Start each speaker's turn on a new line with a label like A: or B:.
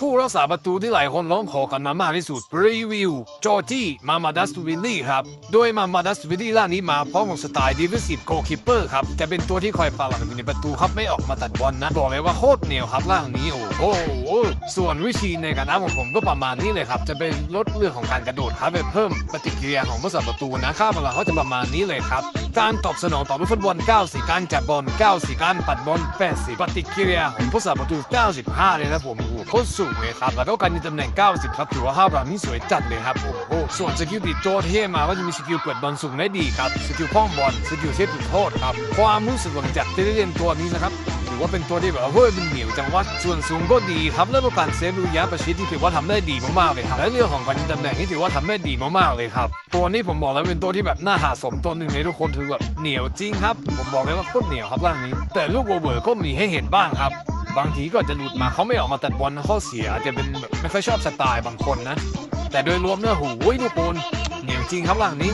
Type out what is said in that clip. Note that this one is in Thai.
A: ผู้รักษาประตูที่หลายคนร้องขอกันมามากที่สุดรีวิวจอร์จีมามาดัสวิลลี่ครับ โดยมามาดัสวิลลี่ล่านี้มาพร้อมกับสไตล์ดิฟ e ซีฟโกคิปเปอร์ครับจะเป็นตัวที่คอยปาหลังอยู่ในประตูครับไม่ออกมาตัดบอลนะบอกเลยว่าโคตรเหนียวครับล่างนี้โอ้โหส่วนวิธีในการนับของผมก็ประมาณนี้เลยครับ จะเป็นลดเรื่องของการกระโดดครับไปเพิ่มปฏิกิริยาของผู้สัประตูนะค่าพลังเขาจะประมาณนี้เลยครับการตอบสนองต่อลูกฟุตบอล94การจับบอล94การปัดบอล80ปฏิกิริยาของผู้สัประตู 95 เลยนะผมโอ้โหโคตรสูงเลยครับ แล้วก็การยิงตำแหน่ง 90 ครับถือว่าห้าบรานี่สวยจัดเลยครับโอ้โหส่วนสกิลติดโจเท่มาก็จะมีสกิลเปิดบอลสูงได้ดีครับสกิลคล้องบอลสกิลเซฟจุดโทษครับความรู้สึกหลังจากที่ได้เล่นตัวนี้นะครับถือว่าเป็นตัวที่แบบว่าเฮ้ยมันเหนียวจังวะส่วนสูงก็ดีครับแล้วก็การเซฟระยะประชิดที่ถือว่าทำได้ดีมากๆเลยครับและเรื่องของการยิงตำแหน่งนี่ถือว่าทำได้ดีมากๆเลยครับตัวนี้ผมบอกแล้วเป็นตัวที่แบบน่าหาสมตัวหนึ่งในทุกคนถือแบบเหนียวจริงครับผมบอกเลยว่าโคตรเหนียวครับร่างนี้ แต่ลูกโอเวอร์ก็มีให้เห็นบ้างครับ บางทีก็จะหลุดมาเขาไม่ออกมาตัดบอลนะข้อเสียอาจจะเป็นแบบไม่ค่อยชอบสไตล์บางคนนะ แต่โดยรวมเนื้อหูยทุกคนเหนียวจริงครับร่างนี้